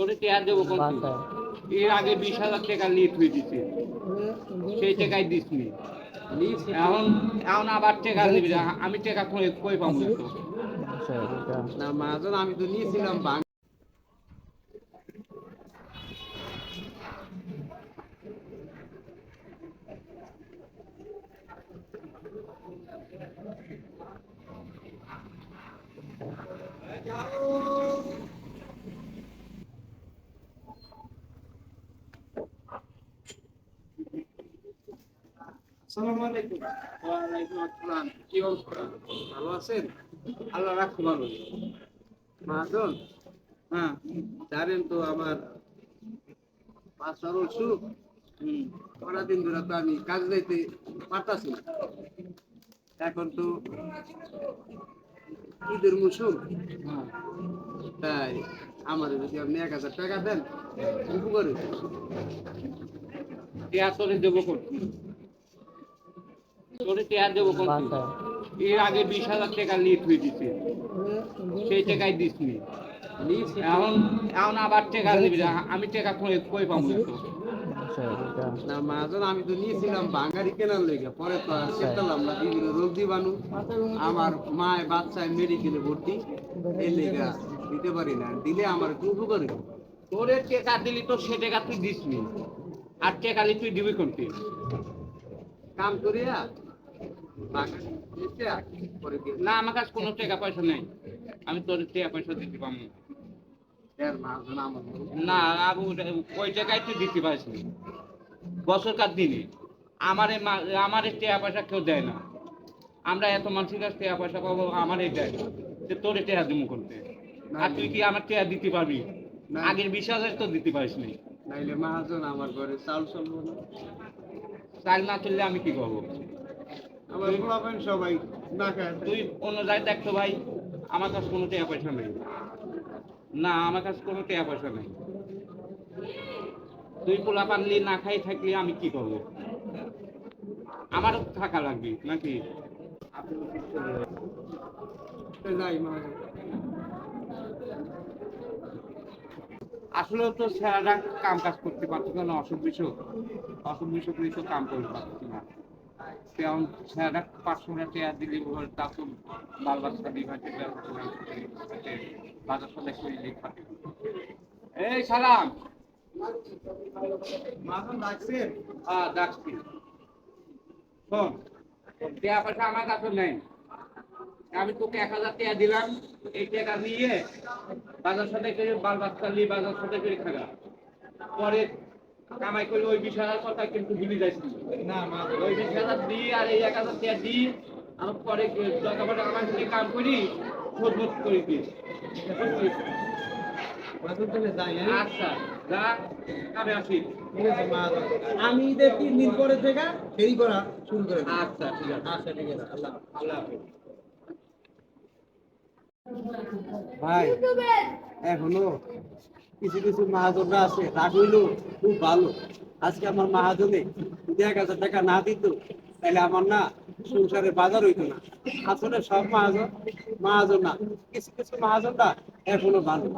তোরে টেয়ার দেবো এর আগে বিশ হাজার টাকা লিট হয়ে দিছে সেই টাকায় দিসনি। এখন এখন আবার টাকা দিবি। আমি টাকা কই কই পাবো? না মাহাজন আমি তো নিয়েছিলাম আসসালামু আলাইকুম। ওয়ালাইকুম আসসালাম। কি অবস্থা? ভালো আছেন? আল্লাহ রাখতে ভালো মহাজন? হ্যাঁ জানেন তো আমার বাচ্চার অসুখ হুম। কটা দিন ধরে তো আমি কাজ যাইতে পারতাছি এখন তো ঈদের মৌসুম। হ্যাঁ। তাই আমার যদি আপনি এক হাজার টাকা দেন উপকার। টেয়ার তোরে দেবো কোন তোরে টেয়ার দেবো কোন এর আগে বিশ হাজার টাকা লিট হয়ে দিছে। সেই টাকাই দিসনি। এখন এখন আবার টাকা দিবি। আমি টাকা কই কই পাবো তো? না মাহাজন আমি তো নিয়েছিলাম বাঙালি কেনার লেগে। পরে তো আর চেতালাম না বিভিন্ন রোগ জীবাণু আমার মায় বাচ্চায় মেডিকেলে ভর্তি। এই লেগা দিতে পারি না। দিলে আমার একটু উপকার। তোরে টাকা দিলি তো সে টাকা তুই দিসনি। আর টাকা দিলি তুই দিবি কোনটি? কাম করিয়া বাঙালি বেচা, পরে দিয়ে না আমার কাছে কোনো টাকা পয়সা নেই। আমি তোর টাকা পয়সা দিতে পারব। না। আমি ওই তুই দিতে দিনে? আমারে আমারে টাকা পয়সা কেউ দেয় না। আমরা এত মানুষের কাছে টাকা পয়সা পাবো আমারে দেয়। যে তোরে টাকা দিমু করতে। আর তুই কি আমার টাকা দিতে পারবি? না। আগের বিশ হাজার তো দিতে পারিস নি। নাইলে মাহাজন আমার ঘরে চাল চলবো না। চাল না চললে আমি কি করব? আমার পোলাপেন সবাই না খায়। তুই অন্য জায়গায় দেখতো ভাই আমার কাছে কোনো টাকা পয়সা নেই। না আমার কাছে কোনো টাকা পয়সা নেই। তুই পোলা পানলি না খাই থাকলে আমি কি করব? আমারও থাকা লাগবে নাকি? আসলে তো স্যাররা কাম কাজ করতে পারতো না অসুখ বিসুখ। অসুখ বিসুখ নিয়ে তো কাম করতে পারতো না। তেমন স্যাররা পাঁচশো টাকা দিলে ওর তা তো বাল বাচ্চা বিভাগে বাজার সাথে করে লেখা এই সালাম। হ্যাঁ ডাকছি। শোন টাকা পয়সা আমার কাছে নেই। আমি তোকে এক হাজার টাকা দিলাম এই টাকা নিয়ে বাজার সাথে করে বাল বাচ্চা নিয়ে বাজার সাথে করে খাগা। পরে কামাই করলে ওই বিশ হাজার কথা কিন্তু ভুলে যাইছি না। ওই বিশ হাজার দিই আর এই এক হাজার টাকা দিই আমার পরে যতবার আমার সাথে কাম করি শোধ করে দিই হ্যাঁ? আচ্ছা যা কামে আসি। ঠিক আমি ঈদের তিন দিন পরে থেকে ফেরি করা শুরু করে আচ্ছা ঠিক আছে। আচ্ছা ঠিক আছে আল্লাহ আল্লাহ ভাই এখনও? কিছু কিছু মাহাজনরা আছে, রাগ হইল খুব ভালো। আজকে আমার মাহাজনে যদি এক হাজার টাকা না দিত, তাহলে আমার না সংসারে বাজার হইতো না। আসলে সব মাহাজন মাহাজন না কিছু কিছু মাহাজনরা এখনও ভালো।